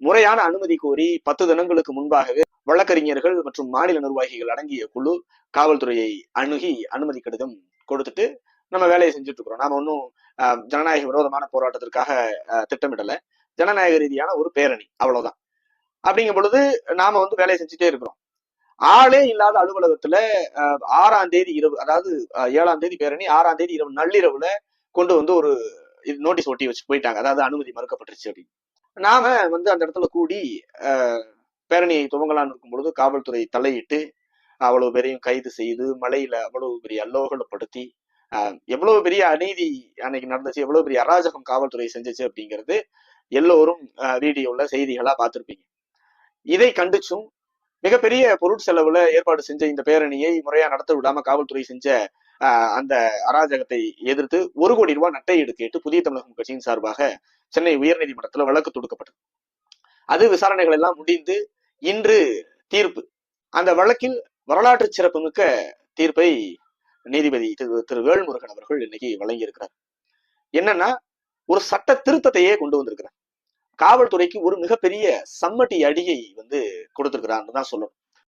முறையான அனுமதி கோரி பத்து தினங்களுக்கு முன்பாகவே வழக்கறிஞர்கள் மற்றும் மாநில நிர்வாகிகள் அடங்கிய குழு காவல்துறையை அணுகி அனுமதி கடிதம் கொடுத்துட்டு நம்ம வேலையை செஞ்சுட்டு இருக்கிறோம். நாம ஒன்றும் ஜனநாயக விரோதமான போராட்டத்திற்காக அஹ், திட்டமிடல. ஜனநாயக ரீதியான ஒரு பேரணி அவ்வளவுதான். அப்படிங்கும் பொழுது நாம வந்து வேலையை செஞ்சுட்டே இருக்கிறோம். ஆளே இல்லாத அலுவலகத்துல ஆறாம் தேதி இரவு அதாவது அஹ், ஏழாம் தேதி பேரணி ஆறாம் தேதி இரவு நள்ளிரவுல கொண்டு வந்து ஒரு நோட்டீஸ் ஒட்டி வச்சு போயிட்டாங்க. அதாவது அனுமதி மறுக்கப்பட்டுருச்சு அப்படின்னு. நாம வந்து அந்த இடத்துல கூடி பேரணியை துவங்கலான்னு இருக்கும் பொழுது காவல்துறை தலையிட்டு அவ்வளவு பேரையும் கைது செய்து மலையில அவ்வளவு பெரிய அல்லோகலப்படுத்தி எவ்வளவு பெரிய அநீதி அன்னைக்கு நடந்துச்சு எவ்வளவு பெரிய அராஜகம் காவல்துறை செஞ்சுச்சு அப்படிங்கிறது எல்லோரும் அஹ், வீடியோல செய்திகளா பார்த்திருப்பீங்க. இதை கண்டிச்சும் மிகப்பெரிய பொருட்செலவுல ஏற்பாடு செஞ்ச இந்த பேரணியை முறையா நடத்த விடாம காவல்துறை செஞ்ச அஹ், அந்த அராஜகத்தை எதிர்த்து ஒரு கோடி ரூபாய் நட்டை கேட்டு புதிய தமிழகம் கட்சியின் சார்பாக சென்னை உயர்நீதிமன்றத்துல வழக்கு தொடுக்கப்பட்டது. அது விசாரணைகள் எல்லாம் முடிந்து இன்று தீர்ப்பு. அந்த வழக்கில் வரலாற்று சிறப்புமிக்க தீர்ப்பை நீதிபதி திரு திரு வேல்முருகன் அவர்கள் இன்னைக்கு வழங்கியிருக்கிறார். என்னன்னா ஒரு சட்ட திருத்தத்தையே கொண்டு வந்திருக்கிறார். காவல்துறைக்கு ஒரு மிகப்பெரிய சம்மட்டி அடியை வந்து கொடுத்திருக்கிறான்னு தான் சொல்லணும்.